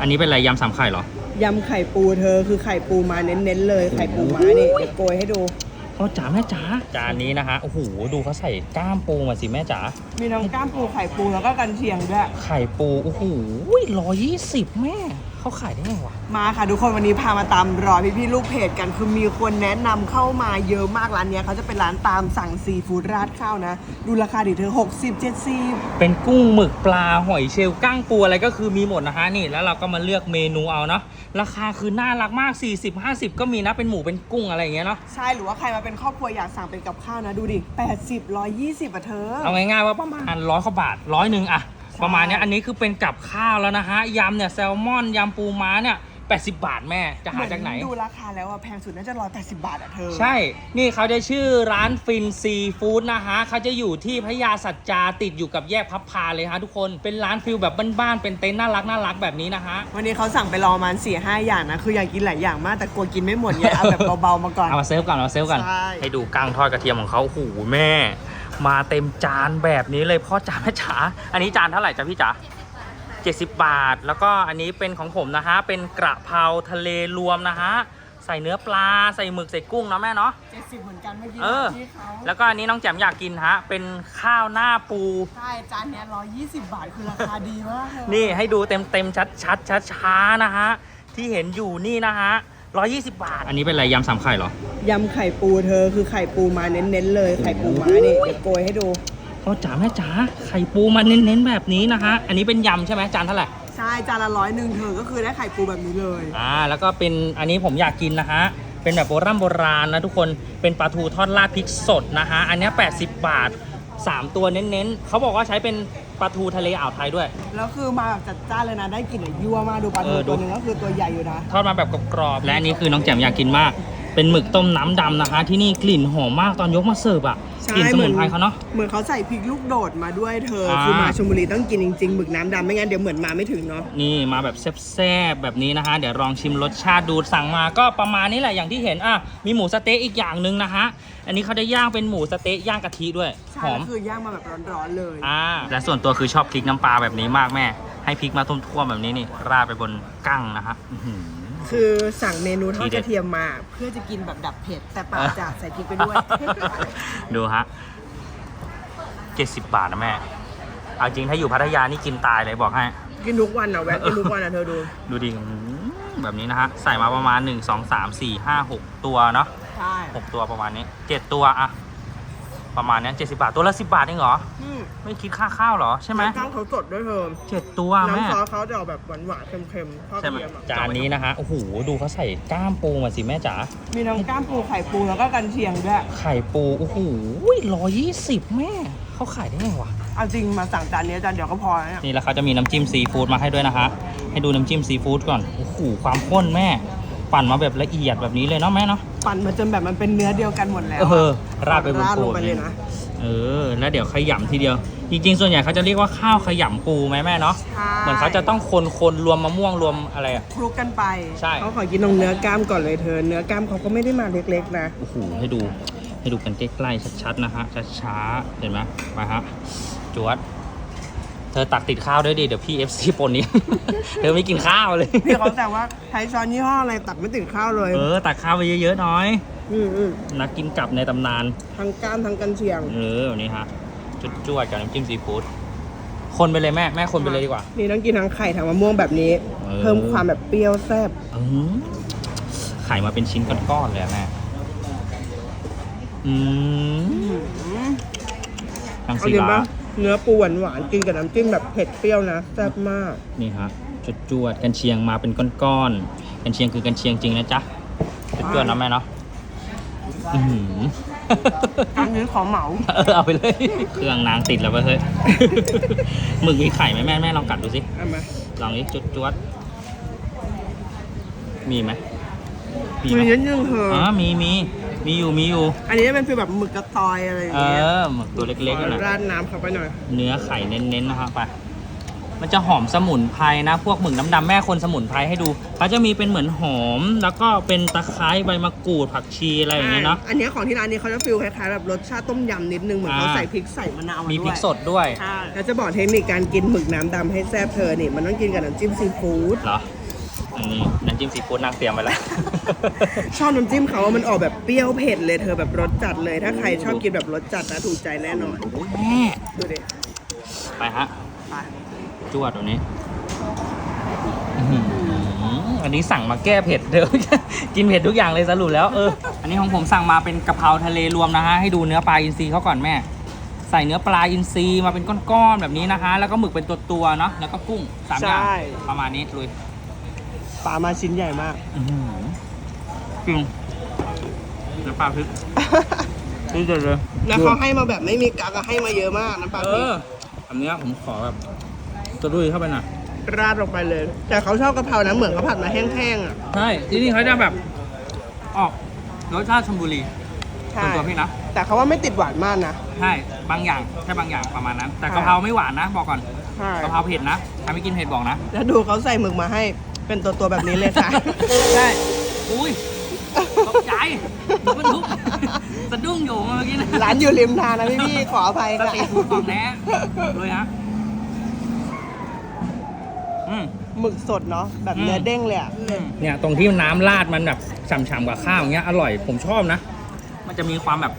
อันนี้เป็นอะไรยำสามไข่เหรอ ยำไข่ปูเธอคือไข่ปูมาเน้นๆเลยไข่ปูม้านี่เดี๋ยวโกยให้ดู พ่อจ๋าแม่จ๋าจานนี้นะคะโอ้โหดูเขาใส่กล้ามปูมาสิแม่จ๋ามีน้ำก้ามปูไข่ปูแล้วก็กันเชียงด้วย ไข่ปูโอ้โหร้อยยี่สิบแม่ เขาขายได้ไงวะ มาค่ะทุกคนวันนี้พามาตามรอยพี่ๆลูกเพจกันคือมีคนแนะนำเข้ามาเยอะมากร้านเนี้ยเขาจะเป็นร้านตามสั่งซีฟู้ดราดข้าวนะ ดูราคาดิเธอ60 70 เป็นกุ้งหมึกปลาหอยเชลล์ก้างปูอะไรก็คือมีหมดนะคะนี่แล้วเราก็มาเลือกเมนูเอาเนาะราคาคือน่ารักมาก 40 50 ก็มีนะเป็นหมูเป็นกุ้งอะไรอย่างเงี้ยเนาะใช่หรือว่าใครมาเป็นครอบครัวอยากสั่งเป็นกับข้าวนะ ดูดิ 80 120อะเธอ เอาง่ายๆว่าประมาณร้อยกว่าบาทร้อยหนึ่งอะใช่ ประมาณเนี้ยอันนี้คือเป็นกับข้าวแล้วนะฮะยำเนี่ยแซลมอนยำปูม้าเนี่ย80 บาทแม่จะหาจากไหน ดูราคาแล้วอะแพงสุดน่าจะ180บาทอะเธอ ใช่ นี่เขาจะชื่อร้านฟินซีฟู้ดนะฮะเขาจะอยู่ที่พระยาสัจจาติดอยู่กับแยกพับพาเลยฮะทุกคนเป็นร้านฟิลแบบบ้านๆเป็นเต็นท์น่ารักน่ารักแบบนี้นะฮะ วันนี้เขาสั่งไปรอประมาณ4 5อย่างนะ คืออยากกินหลายอย่างมากแต่กลัวกินไม่หมดไงเอาแบบเบาๆมาก่อน เอามาเซฟก่อนเอามาเซฟก่อนใช่ให้ดูกั้งทอดกระเทียมของเขาโอ้โหแม่ มาเต็มจานแบบนี้เลยพ่อจ๋าแม่จ๋าอันนี้จานเท่าไหร่จ้ะพี่จ๋า70 บาท แล้วก็อันนี้เป็นของผมนะฮะ เป็นกระเพราทะเลรวมนะฮะ ใส่เนื้อปลา ใส่หมึก ใส่กุ้งเนาะแม่เนาะ70เหมือนกันเมื่อกี้เออ ที่เขาแล้วก็อันนี้น้องแจ่มอยากกินฮะ เป็นข้าวหน้าปู ใช่จานเนี้ย120บาทคือราคาดีมากเธอนี่ให้ดูเต็มเต็มชัดชัดช้าช้าๆนะฮะ ที่เห็นอยู่นี่นะฮะ 120บาท อันนี้เป็นอะไรยำสามไข่เหรอยำไข่ปูเธอคือไข่ปูมาเน้นๆเลย ไข่ปูม้านี่เดี๋ยวโกยให้ดูพ่อจ๋าแม่จ๋าไข่ปูมาเน้นๆแบบนี้นะฮะ อันนี้เป็นยำใช่ไหมจานเท่าไหร่ ใช่จานละร้อยหนึ่งเธอก็คือได้ไข่ปูแบบนี้เลย อ่า แล้วก็เป็นอันนี้ผมอยากกินนะฮะ เป็นแบบโบราณโบราณนะทุกคน เป็นปลาทูทอดราดพริกสดนะฮะ อันเนี้ย80 บาท 3 ตัวเน้นๆ เขาบอกว่าใช้เป็น ปลาทูทะเลอ่าวไทยด้วย แล้วคือมาแบบจัดจ้านเลยนะ ได้กลิ่นอะยั่วมากดูปลาทูเออดู ตัวหนึ่งก็คือตัวใหญ่อยู่นะ ทอดมาแบบกรอบๆและอันนี้คือน้องแจ่มอยากกินมาก เป็นหมึกต้มน้ำดำนะคะ ที่นี่กลิ่นหอมมากตอนยกมาเสิร์ฟอะใช่กลิ่นสมุนไพรเขาเนาะ เหมือนเขาใส่พริกลูกโดดมาด้วยเธออ่าคือมาชลบุรีต้องกินจริงๆหมึกน้ำดำไม่งั้นเดี๋ยวเหมือนมาไม่ถึงเนาะนี่มาแบบแซ่บๆแบบนี้นะฮะเดี๋ยวลองชิมรสชาติดูสั่งมาก็ประมาณนี้แหละอย่างที่เห็นอะมีหมูสะเต๊ะอีกอย่างหนึ่งนะฮะอันนี้เขาจะย่างเป็นหมูสะเต๊ะย่างกะทิด้วยใช่หอมแล้วคือย่างมาแบบร้อนๆเลยอ่าและส่วนตัวคือชอบพริกน้ำปลาแบบนี้มากแม่ ให้พริกมาท่วมๆแบบนี้นี่ราดไปบนกั้งนะฮะอื้อหือ คือสั่งเมนูทอทีดเด็กดระเทียมมา เพื่อจะกินแบบดับเผ็ด แต่เปล่าจ้ะใส่พริกไปด้วย ดูฮะ70บาทนะแม่ เอาจริงถ้าอยู่พัทยานี่กินตายเลยบอกให้ กินทุกวันอะแวะกินทุกวันอะเธอดู ดูดิอืมแบบนี้นะฮะ ใส่มาประมาณ1 2 3 4 5 6ตัวเนาะใช่6ตัวประมาณนี้7ตัวอะ ประมาณเนี้ย70บาท ตัวละ10บาทเองเหรอ อืมไม่คิดค่าข้าวเหรอใช่ไหมข้าวเขาสดด้วยเธอเจ็ดตัวแม่น้ำซอสเขาจะออกแบบหวานๆเค็มๆทอดกใช่ระไหมเทียมอะจานนี้นะฮะโอ้โหดูเขาใส่กล้ามปูมาสิแม่จ๋ามีน้ำก้ามปูไข่ปูแล้วก็กันเชียงด้วย ไข่ปูโอ้โหร้อยยี่สิบแม่เขาขายได้ไงวะ เอาจริงมาสั่งจานนี้จานเดียวก็พอแล้วเนี่ยนี่แล้วเขาจะมีน้ำจิ้มซีฟู้ดมาให้ด้วยนะฮะ ให้ดูน้ำจิ้มซีฟู้ดก่อน โอ้โห ความข้นแม่ ปั่นมาแบบละเอียดแบบนี้เลยเนาะแม่เนาะปั่นมาจนแบบมันเป็นเนื้อเดียวกันหมดแล้วเอออะราดไปบนราดลปูงไปเลยนะเออ แล้วเดี๋ยวขยำทีเดียว จริงๆ ส่วนใหญ่เขาจะเรียกว่าข้าวขยำปูไหมแม่เนาะใช่เหมือนเขาจะต้องคนคนๆรวมมะม่วงรวมอะไรอะคลุกกันไปใช่เขาขอกินตรงเนื้อกล้ามก่อนเลยเธอ เนื้อกล้ามเขาก็ไม่ได้มาเล็กๆนะโอ้โหให้ดูให้ดูกันใกล้ๆชัดๆนะฮะช้าๆเห็นไหมมาฮะจวด เธอตักติดข้าวด้วยดิ เดี๋ยวพี่ FC ปนนี้ เธอไม่กินข้าวเลย พี่เขาแต่ว่าใช้ช้อนยี่ห้ออะไรตัดไม่ติดข้าวเลย เออ ตักข้าวไปเยอะๆหน้อย อืมอืมนักกินกลับในตำนานทั้งกล้ามทั้งกันเชียงเออแบบนี้ฮะ จุดจวดกับน้ำจิ้มซีฟู้ด คนไปเลยแม่ แม่คนไปเลยดีกว่า นี่ต้องกินทั้งไข่ทั้งมะม่วงแบบนี้ เออ เพิ่มความแบบเปรี้ยวแซ่บอืมไข่มาเป็นชิ้นก้อนๆเลยอะแม่ อืมทั้งเอาสีจริงลาปะ เนื้อปูหวานๆกินกับน้ำจิ้มแบบเผ็ดเปรี้ยวนะแซ่บมาก นี่ฮะจุดจวดกันเชียงมาเป็นก้อนๆกันเชียงคือกันเชียงจริงนะจ๊ะจุดจวดนะแม่เนาะอื้อหืออันนี้ขอเหมา เออเอาไปเลย เครื่องนางติดแล้วไปเฮ้ยหมึกมีไข่ไหมแม่แม่ลองกัดดูสิ เอามาลองนี้จุดจวดมีไหมมีมีไหมนิดนึงเธออ๋อมีมี มีอยู่มีอยู่ อันนี้เป็นฟีลแบบหมึกกระตอยอะไรอย่างเอเงี้ยอหมึกตัวเล็กๆนั่นขอนะราดน้ำเข้าไปหน่อย เนื้อไข่เน้นๆนะครับไปมันจะหอมสมุนไพรนะ พวกหมึกน้ำดำแม่คนสมุนไพรให้ดูเขาจะมีเป็นเหมือนหอม แล้วก็เป็นตะไคร้ใบมะกรูดผักชีอะไรอย่างเงี้ยเนาะ อันเนี้ยของที่ร้านนี้เขาจะฟิลคล้ายๆแบบรสชาติต้มยำนิดนึงเหมือนเขาอ่า ใส่พริกใส่มะนาวามีด้วยพริกสดด้วยใช่แล้วจะบอกเทคนิคการกินหมึกน้ำดำให้แซ่บเธอนี่มันต้องกินกับน้ำจิ้มซีฟู้ดเหรออันนี้น้ำจิ้มซีฟู้ดนางเตรียมไว้แล้ว ชอบน้ำจิ้มเขาว่ามันออกแบบเปรี้ยวเผ็ดเลยเธอแบบรสจัดเลย ถ้าใครชอบกินแบบรสจัดนะถูกใจแน่นอนโอ้ยแม่ดูดิไปฮะไปจวดตัวนี้อื้อหืออันนี้สั่งมาแก้เผ็ดเดี๋ยวกินเผ็ดทุกอย่างเลยสรุปแล้วเออ อันนี้ของผมสั่งมาเป็นกะเพราทะเลรวมนะฮะ ให้ดูเนื้อปลาอินทรีเขาก่อนแม่ ใส่เนื้อปลาอินทรีมาเป็นก้อนๆแบบนี้นะฮะแล้วก็หมึกเป็นตัวๆเนาะ แล้วก็กุ้งสามอย่างประมาณนี้ลุย ปลามาชิ้นใหญ่มาก อื้อหือ จริงเนื้อปลาพริกนี่เด็ดเลยแล้วเขาให้มาแบบไม่มีกักอะให้มาเยอะมากน้ำปลาเอพริกออันเนี้ยผมขอแบบกระดุยเข้าไปหน่อยราดลงไปเลย แต่เขาชอบกะเพรานะเหมือนเขาผัดมาแห้งๆอะใช่ที่นี่เขาจะแบบ ออกรสชาติชลบุรีใช่ส่วนตัวพี่นะ แต่เขาว่าไม่ติดหวานมากนะ ใช่ บางอย่างแค่บางอย่างประมาณนั้น แต่ใช่กะเพราไม่หวานนะ บอกก่อนใช่กะเพราเผ็ดนะใครไม่กินเผ็ดบอกนะ แล้วดูเขาใส่หมึกมาให้เป็นตัวตัวๆแบบนี้เลยค่ะ ใช่ อุ้ย ตกใจดูมันทุกสะดุ้งอยู่เมื่อกี้นะร้านอยู่ริมทางนะพี่พี่ๆขออภัยสค่ะตรีทฟู้ดของแท้เลยฮะอืม หมึกสดเนาะแบบเนื้อเด้งเลยอะเนี่ยตรงที่น้ำราดมันแบบฉ่ำๆกับข้าวอย่างเงี้ยอร่อยผมชอบนะ มันจะมีความแบบ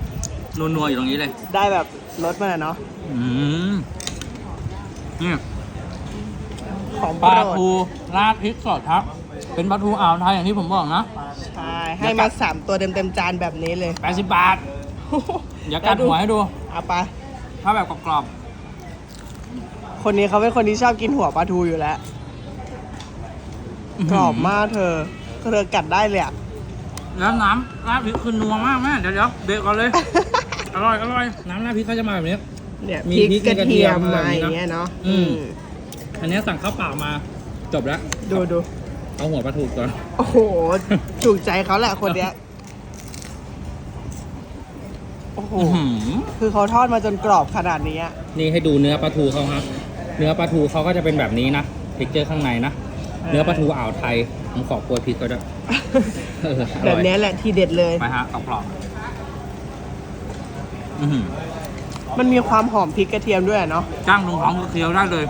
นัวๆอยู่ตรงนี้เลย ได้แบบรสมันอะเนาะอืมนี่ของปโปลารดทูราดพริกสดครับ เป็นปลาทูอ่าวไทยอย่างที่ผมบอกนะ ใช่ให้มาสามตัวเต็มเต็มๆจานแบบนี้เลย80บาทเดี๋ยวกัดหัวให้ดู เอาไป ถ้าแบบกรอบคนนี้เขาเป็นคนที่ชอบกินหัวปลาทูอยู่แล้วๆกรอบมากเธอเธอกัดได้เลยอะแล้วน้ำราดพริกคือนัวมากแม่เดี๋ยวเดี๋ยวเบรกก่อนเลย อร่อยอร่อยน้ำราดพริกเขาจะมาแบบนี้ เนี่ยมีพริกพริกกระเทียมกระเทียมมาอะไรออย่างย่างเงี้เงี้ยยเนเนาะอะอืมอันนี้สั่งข้าวเปล่ามาจบแล้ว ดูดู เอาหัวปลาทูก่อน โอ้โห ถูกใจเขาแหละคนเนี้ย โอ้โห อื้อหือคือเขาทอดมาจนกรอบขนาดนี้อะนี่ให้ดูเนื้อปลาทูเขาครับ เนื้อปลาทูเขาก็จะเป็นแบบนี้นะเท็กเจอร์ข้างในนะ เนื้อปลาทูอ่าวไทย ผมขอโปรยพริกก็ได้เอออแบร่บอยเนี้ยแหละทีเด็ดเลย ไปฮะกรอบๆอื้อหือมันมีความหอมพริกกระเทียมด้วยอะเนาะ จ้างลงท้องเคี้ยวได้เลย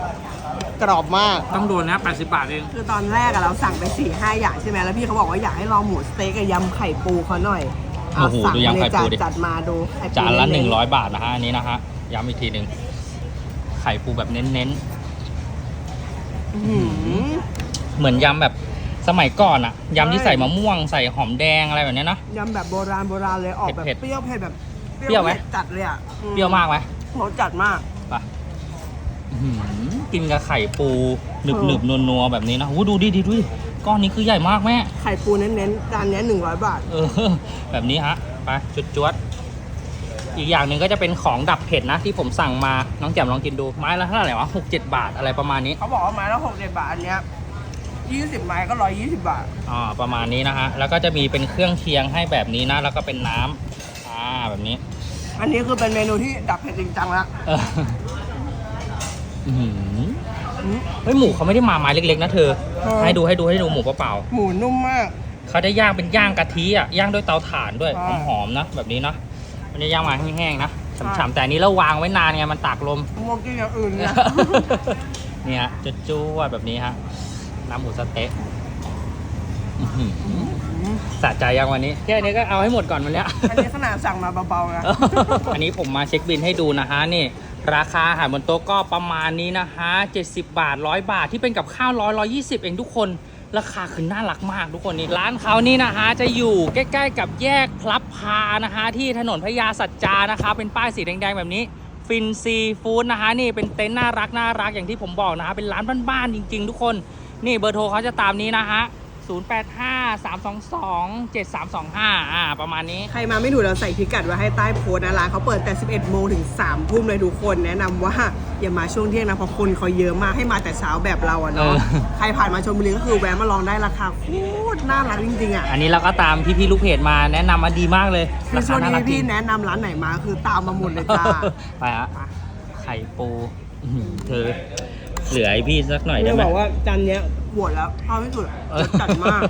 กรอบมาก ต้องโดนนะ 80 บาทเอง คือตอนแรกอะเราสั่งไป4ี่ห้าอย่างใช่ไหมแล้วพี่เขาบอกว่าอยากให้ลองหมูสเต็กกับยำไข่ปูเขาหน่อยเอาโอ้โหสั่งดูยำเลยไข่จัปูดดิ จัดมาดูไข่ปูจานละเๆ100 บาทนะฮะ อันนี้นะฮะ ย้ำอีกทีหนึ่งไข่ปูแบบเน้นอื้อหือๆ เหมือนยำแบบสมัยก่อนอะยำที่ใส่มะม่วงใส่หอมแดงอะไรแบบเนี้ยนะ ยำแบบโบราณโบราณเลยออกแบบเผ็ดๆเปรี้ยวเผ็ดแบบเปรี้ยวไหมผ็ดจัดเลยอะอืเปรี้ยวมากไหม โหจัดมาก ไปอื้อหือ กินกับไข่ปูหนึบหนึบนัวนัวๆแบบนี้นะโอ้โหดูดิดิดูดิก้อนนี้คือใหญ่มากแม่ ไข่ปูเน้นๆจานเนี้หนึ่งร้อยบาท เออ แบบนี้ฮะ ไปจุดจวดๆอีกอย่างหนึ่งก็จะเป็นของดับเผ็ดนะที่ผมสั่งมา น้องแจ่มลองกินดู ไม้ละเท่าไหร่วะหกเจ็ดบาทอะไรประมาณนี้ เขาบอกว่าไม้ละหกเจ็ดบาทอันเนี้ยยี่สิบไม้ก็ร้อยยี่สิบบาท อ่า ประมาณนี้นะฮะ แล้วก็จะมีเป็นเครื่องเคียงให้แบบนี้นะ แล้วก็เป็นน้ำอ่า แบบนี้ อันนี้คือเป็นเมนูที่ดับเผ็ดจริงจังละ เอออื้อหืออืมเฮ้ยหมูเขาไม่ได้มาไม้เล็กๆนะเธอ เออ ให้ดูให้ดูให้ดูหมูเปล่าหมูนุ่มมาก ๆเขาได้ย่างเป็นย่างกะทิอะย่างด้วยเตาถ่านด้วยใช่หอมๆนะแบบนี้นะมันจะย่างมาแห้งๆนะใช่ฉ่ำๆแต่อันนี้เราวางไว้นานไงมันตากลมโมกินอย่างอื่นเนี่ยเนี่ยจะจู้วแบบนี้ฮะน้ำหมูสะเต๊ะอื้อหือ สะใจยังวันนี้แค่นี้ก็เอาให้หมดก่อนวันเนี้ย อันนี้ขนาดสั่งมาเบาๆนะ อันนี้ผมมาเช็คบินให้ดูนะฮะนี่ ราคาอาหารบนโต๊ะก็ประมาณนี้นะฮะ70 บาท 100 บาทที่เป็นกับข้าวร้อยร้อยี่สิบเองทุกคน ราคาคือน่ารักมากทุกคนนี่ร้านเขานี่นะฮะจะอยู่ใกล้ ๆ กับแยกพลับพานะฮะที่ถนนพญาสัจจานะคะเป็นป้ายสีแดงๆแบบนี้ฟินซีฟู้ดนะคะนี่เป็นเต็นท์น่ารักน่ารักอย่างที่ผมบอกนะฮะเป็นร้านบ้านๆจริง ๆ ทุกคน นี่เบอร์โทรเขาจะตามนี้นะฮะ 085 322 7325 อ่า ประมาณนี้ ใครมาไม่ถูกเราใส่พิกัดไว้ให้ใต้โพสต์นะร้านเขาเปิดแต่ 11 โมงถึง 3 ทุ่มเลยทุกคนแนะนำว่าอย่ามาช่วงเที่ยงนะเพราะคนเขาเยอะมากให้มาแต่เช้าแบบเราอะเนาะเออ ใครผ่านมาชมบุรีก็คือแวะมาลองได้ราคาโคตรน่ารักจริงๆอะอันนี้เราก็ตามพี่ๆลูกเพจมาแนะนำมาดีมากเลยคือช่วงน่ารันี้กจริพี่งแนะนำร้านไหนมาคือตามมาหมดเลยจ้า ไปฮะไข่ปูอื้อหือเธอเหลือให้พี่สักหน่อยได้เนี่ยไหมบอกว่าจานเนี้ย ปวดแล้วชอบที่สุดรสจัดมาก